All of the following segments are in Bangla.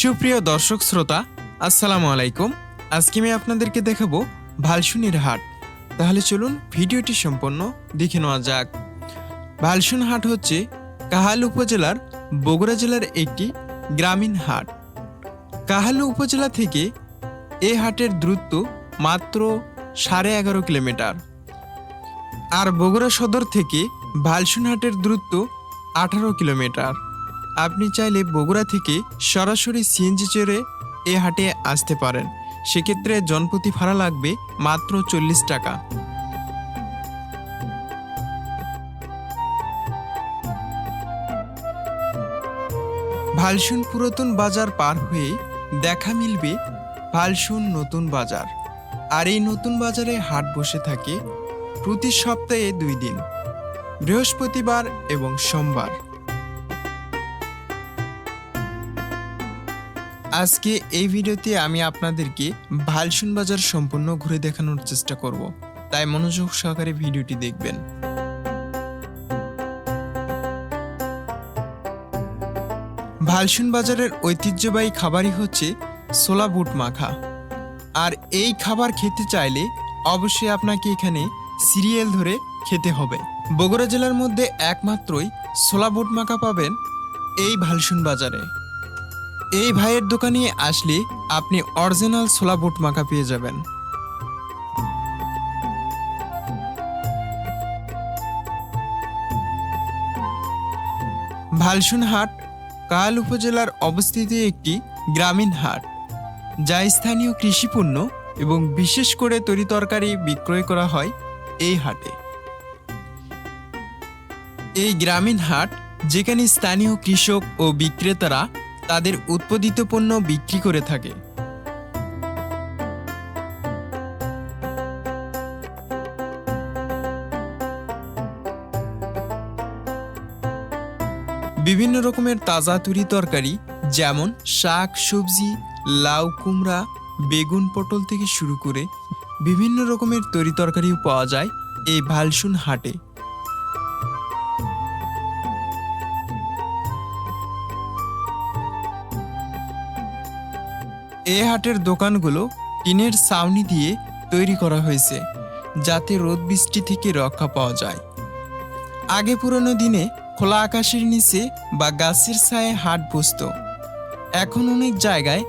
সুপ্রিয় দর্শক শ্রোতা, আসসালামু আলাইকুম। আজকে আমি আপনাদেরকে দেখাবো ভালসুনির হাট। তাহলে চলুন ভিডিওটি সম্পন্ন দেখে নেওয়া যাক। ভালসুন হাট হচ্ছে কাহাল উপজেলার বগুড়া জেলার একটি গ্রামীণ হাট। কাহালু উপজেলা থেকে এ হাটের দূরত্ব মাত্র সাড়ে এগারো কিলোমিটার। আর বগুড়া সদর থেকে ভালসুন হাটের দূরত্ব আঠারো কিলোমিটার। আপনি চাইলে বগুড়া থেকে সরাসরি সিএনজি চড়ে এ হাটে আসতে পারেন। সেক্ষেত্রে জনপ্রতি ভাড়া লাগবে মাত্র চল্লিশ টাকা। ভালসুন পুরাতন বাজার পার হয়ে দেখা মিলবে ভালসুন নতুন বাজার। আর এই নতুন বাজারে হাট বসে থাকে প্রতি সপ্তাহে দুই দিন। বৃহস্পতিবার এবং সোমবার। আজকে এই ভিডিওতে আমি আপনাদেরকে ভালসুন বাজার সম্পূর্ণ ঘুরে দেখানোর চেষ্টা করব। তাই মনোযোগ সহকারে ভিডিওটি দেখবেন। ভালসুন বাজারের ঐতিহ্যবাহী খাবারই হচ্ছে সোলা বুট মাখা। আর এই খাবার খেতে চাইলে অবশ্যই আপনাকে এখানে সিরিয়াল ধরে খেতে হবে। বগুড়া জেলার মধ্যে একমাত্রই সোলা বুট মাখা পাবেন এই ভালসুন বাজারে। এই ভাইয়ের দোকানে আসলে আপনি অরিজিনাল ছোলা বুট মাখা পেয়ে যাবেন। ভালসুন হাট কাল উপজেলার অবস্থিত একটি গ্রামীণ হাট, যা স্থানীয় কৃষিপণ্য এবং বিশেষ করে তরিতরকারি বিক্রয় করা হয় এই হাটে। এই গ্রামীণ হাট, যেখানে স্থানীয় কৃষক ও বিক্রেতারা তাদের উৎপাদিত পণ্য বিক্রি করে থাকে। বিভিন্ন রকমের তাজা তুরি তরকারি, যেমন শাক, সবজি, লাউ, কুমড়া, বেগুন, পটল থেকে শুরু করে বিভিন্ন রকমের তরি তরকারিও পাওয়া যায় এই ভালসুন হাটে। এ হাটের দোকানগুলো টিনের ছাউনি দিয়ে তৈরি করা হয়েছে, যাতে রোদ বৃষ্টি থেকে রক্ষা পাওয়া যায়। আগে পুরনো দিনে খোলা আকাশের নিচে বা গাছের ছায়ে হাট বসত। এখন অনেক জায়গায়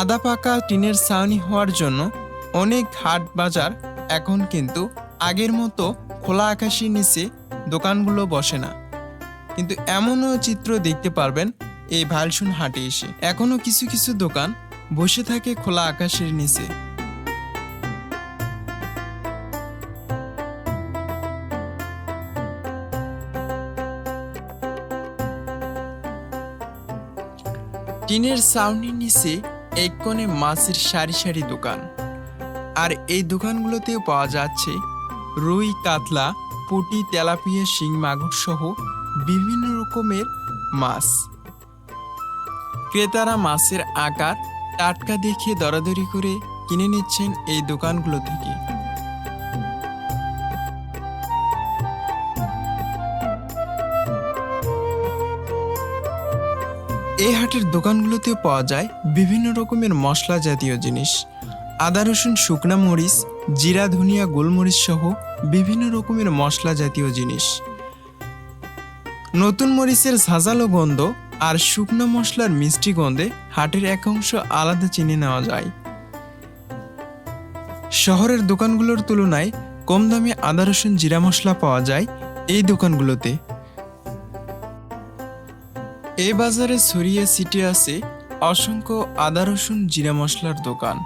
আদা পাকা টিনের ছাউনি হওয়ার জন্য অনেক হাট বাজার এখন কিন্তু আগের মতো খোলা আকাশের নিচে দোকানগুলো বসে না। কিন্তু এমনও চিত্র দেখতে পারবেন এই ভালসুন হাটে এসে। এখনও কিছু কিছু দোকান বসে থাকে খোলা আকাশের নিচে। টিনের সাউন্ডের নিচে এক কোণে মাছের সারি সারি দোকান। আর এই দোকানগুলোতেও পাওয়া যাচ্ছে রুই, কাতলা, পুটি, তেলাপিয়া, শিং, মাগুর সহ বিভিন্ন রকমের মাছ। ক্রেতারা মাছের আকার টাটকা দেখে দরাদরি করে কিনে নিচ্ছেন এই দোকানগুলো থেকে। এই হাটের দোকানগুলোতেও পাওয়া যায় বিভিন্ন রকমের মশলা জাতীয় জিনিস। আদা, রসুন, শুকনা মরিচ, জিরা, ধনিয়া, গোলমরিচ সহ বিভিন্ন রকমের মশলা জাতীয় জিনিস। নতুন মরিচের ঝাঁঝালো গন্ধ আর শুকনো মশলার মিষ্টি গন্ধে হাটের এক অংশ আলাদা চিনে নেওয়া যায়। শহরের দোকানগুলোর তুলনায় কম দামে আদা রসুন জিরা মশলা পাওয়া যায় এই দোকানগুলোতে। এ বাজারে ছড়িয়ে ছিটিয়ে আছে অসংখ্য আদা রসুন জিরা মশলার দোকান।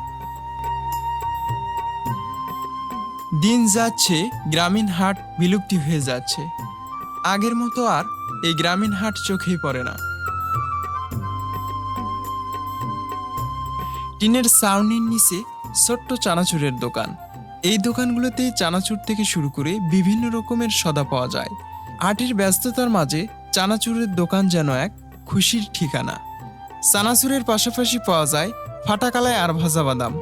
দিন যাচ্ছে, গ্রামীণ হাট বিলুপ্তি হয়ে যাচ্ছে। আগের মতো আর এই গ্রামীণ হাট চোখেই পড়ে না। টিনের সাউনির নিচে ছোট্ট চানাচুরের দোকান। এই দোকানগুলোতে চানাচুর থেকে শুরু করে বিভিন্ন রকমের সদা পাওয়া যায়। হাটের ব্যস্ততার মাঝে চানাচুরের দোকান যেন এক খুশির ঠিকানা। চানাচুরের পাশাপাশি পাওয়া যায় ফাটাকালায় আর ভাজা বাদাম।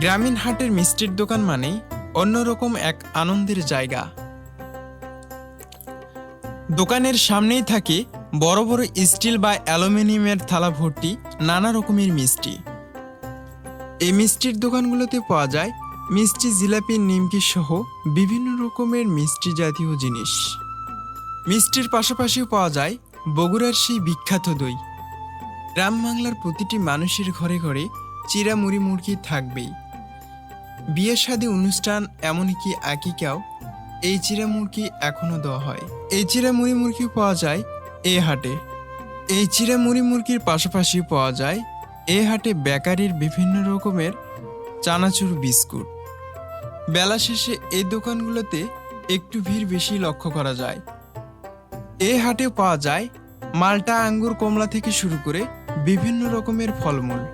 গ্রামীণ হাটের মিষ্টির দোকান মানেই অন্যরকম এক আনন্দের জায়গা। দোকানের সামনেই থাকে বড় বড় স্টিল বা অ্যালুমিনিয়ামের থালা ভর্তি নানা রকমের মিষ্টি। এই মিষ্টির দোকানগুলোতে পাওয়া যায় মিষ্টি জিলাপি নিমকি সহ বিভিন্ন রকমের মিষ্টি জাতীয় জিনিস। মিষ্টির পাশাপাশিও পাওয়া যায় বগুড়ার সেই বিখ্যাত দই। গ্রাম বাংলার প্রতিটি মানুষের ঘরে ঘরে চিরা মুড়ি মুরগি থাকবেই। বিয়ে শাদী অনুষ্ঠান এমনকি আকিকাও এই চিরা মুরগি এখনও দেওয়া হয়। এই চিরা মুড়ি মুরগি পাওয়া যায় এ হাটে। এই চিরা মুড়ি মুরগির পাশাপাশি পাওয়া যায় এ হাটে বেকারির বিভিন্ন রকমের চানাচুর বিস্কুট। বেলা শেষে এই দোকানগুলোতে একটু ভিড় বেশি লক্ষ্য করা যায়। এ হাটে পাওয়া যায় মালটা আঙ্গুর কমলা থেকে শুরু করে বিভিন্ন রকমের ফলমূল।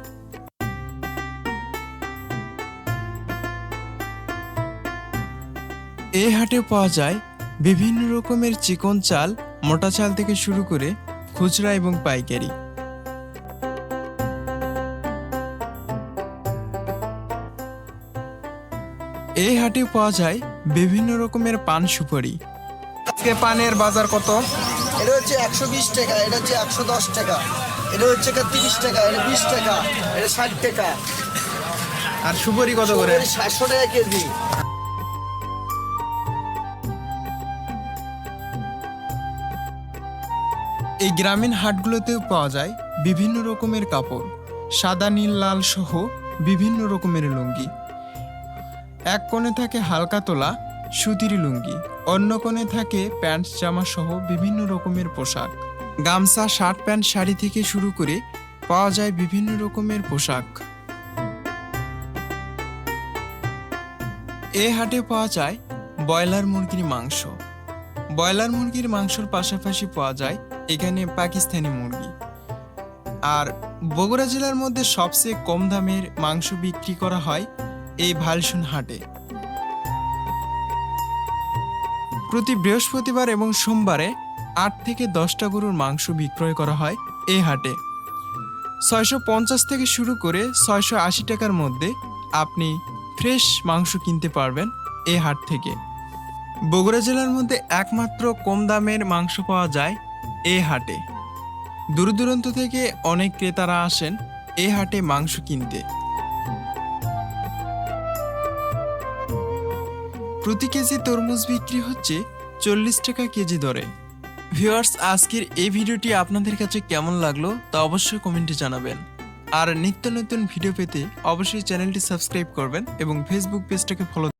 এই হাটে পাওয়া যায় বিভিন্ন রকমের চিকন চাল মোটা চাল থেকে শুরু করে খুচরা এবং পাইকারি। এই হাটে পাওয়া যায় বিভিন্ন রকমের পান সুপারি। আজকে পানের বাজার কত? এটা হচ্ছে একশো বিশ টাকা এটা হচ্ছে একশো দশ টাকা এটা হচ্ছে তিরিশ টাকা এটা বিশ টাকা এটা ষাট টাকা। আর সুপারি কত করে? সাতশো টাকা কেজি। এই গ্রামীণ হাটগুলোতেও পাওয়া যায় বিভিন্ন রকমের কাপড়। সাদা, নীল, লাল সহ বিভিন্ন রকমের লুঙ্গি। এক কোণে থাকে হালকা তোলা সুতির লুঙ্গি, অন্য কোণে থাকে প্যান্ট, জামা সহ বিভিন্ন রকমের পোশাক। গামছা, শার্ট, প্যান্ট, শাড়ি থেকে শুরু করে পাওয়া যায় বিভিন্ন রকমের পোশাক। এ হাটে পাওয়া যায় ব্রয়লার মুরগির মাংস। ব্রয়লার মুরগির মাংসর পাশাপাশি পাওয়া যায় এখানে পাকিস্তানি মুরগি। আর বগুড়া জেলার মধ্যে সবচেয়ে কম দামের মাংস বিক্রি করা হয় এই ভালসুন হাটে। প্রতি বৃহস্পতিবার এবং সোমবারে আট থেকে দশটা গরুর মাংস বিক্রয় করা হয় এই হাটে। ছয়শো পঞ্চাশ থেকে শুরু করে ছয়শো আশি টাকার মধ্যে আপনি ফ্রেশ মাংস কিনতে পারবেন এই হাট থেকে। বগুড়া জেলার মধ্যে একমাত্র কম দামের মাংস পাওয়া যায় এই হাটে। দূর থেকে অনেক ক্রেতারা আসেন এই হাটে মাংস কিনতে। প্রতি কেজি তরমুজ বিক্রি হচ্ছে চল্লিশ টাকা কেজি দরে। ভিউয়ার্স, আজকের এই ভিডিওটি আপনাদের কাছে কেমন লাগল তা অবশ্যই কমেন্টে জানাবেন। আর নিত্য নতুন ভিডিও পেতে অবশ্যই চ্যানেলটি সাবস্ক্রাইব করবেন এবং ফেসবুক পেজটাকে ফলো